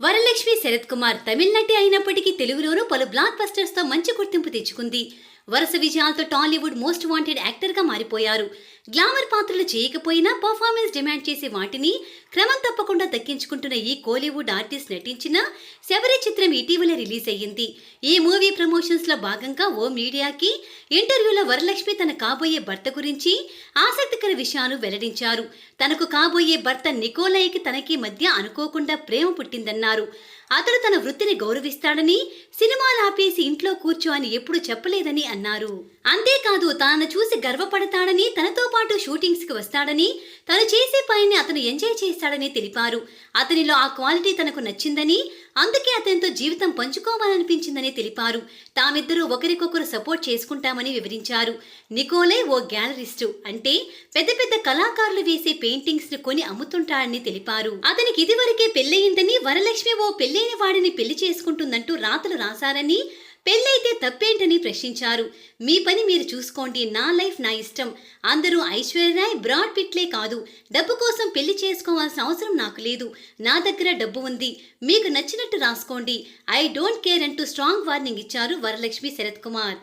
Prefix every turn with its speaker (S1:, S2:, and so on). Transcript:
S1: వరలక్ష్మి శరత్ కుమార్ తమిళ నటి అయినప్పటికీ తెలుగులోనూ పలు బ్లాక్ బస్టర్స్తో మంచి గుర్తింపు తెచ్చుకుంది. వరుస విజయాలతో టాలీవుడ్ మోస్ట్ వాంటెడ్ యాక్టర్గా మారిపోయారు. గ్లామర్ పాత్రలు చేయకపోయినా పర్ఫార్మెన్స్ డిమాండ్ చేసే వాటిని క్రమం తప్పకుండా దక్కించుకుంటున్న ఈ కోలీవుడ్ ఆర్టిస్ట్ నటించిన శబరి చిత్రం ఇటీవల రిలీజ్ అయ్యింది. ఈ మూవీ ప్రమోషన్స్లో భాగంగా ఓ మీడియాకి ఇంటర్వ్యూలో వరలక్ష్మి తన కాబోయే భర్త గురించి ఆసక్తికర విషయాలు వెల్లడించారు. తనకు కాబోయే భర్త నికోలయ్యకి తనకి మధ్య అనుకోకుండా ప్రేమ పుట్టిందన్నారు. అతడు తన వృత్తిని గౌరవిస్తాడని సినిమాలు ఆపేసి ఇంట్లో కూర్చో అని ఎప్పుడు చెప్పలేదని అన్నారు. అంతేకాదు తాను చూసి గర్వపడతాడని తనతో పాటు షూటింగ్స్కి వస్తాడని తను చేసే పనిని అతను ఎంజాయ్ చేస్తాడని తెలిపారు. అతనిలో ఆ క్వాలిటీ తనకు నచ్చిందని అందుకే అతనితో జీవితం పంచుకోవాలనిపించిందని తెలిపారు. తామిద్దరూ ఒకరికొకరు సపోర్ట్ చేసుకుంటామని వివరించారు. నికోలే ఓ గ్యాలరిస్టు అంటే పెద్ద పెద్ద కళాకారులు వేసే పెయింటింగ్స్ను కొని అమ్ముతుంటాడని తెలిపారు. అతనికి ఇదివరకే పెళ్ళయిందని వరలక్ష్మి ఓ పెళ్ళైన వాడిని పెళ్ళి చేసుకుంటుందంటూ రాతలు రాశారని పెళ్ళైతే తప్పేంటని ప్రశ్నించారు. మీ పని మీరు చూసుకోండి నా లైఫ్ నా ఇష్టం. అందరూ ఐశ్వర్యరాయ్ బ్రాడ్ పిట్లే కాదు. డబ్బు కోసం పెళ్ళి చేసుకోవాల్సిన అవసరం నాకు లేదు. నా దగ్గర డబ్బు ఉంది. మీకు నచ్చినట్టు రాసుకోండి. ఐ డోంట్ కేర్ అంటూ స్ట్రాంగ్ వార్నింగ్ ఇచ్చారు వరలక్ష్మి శరత్ కుమార్.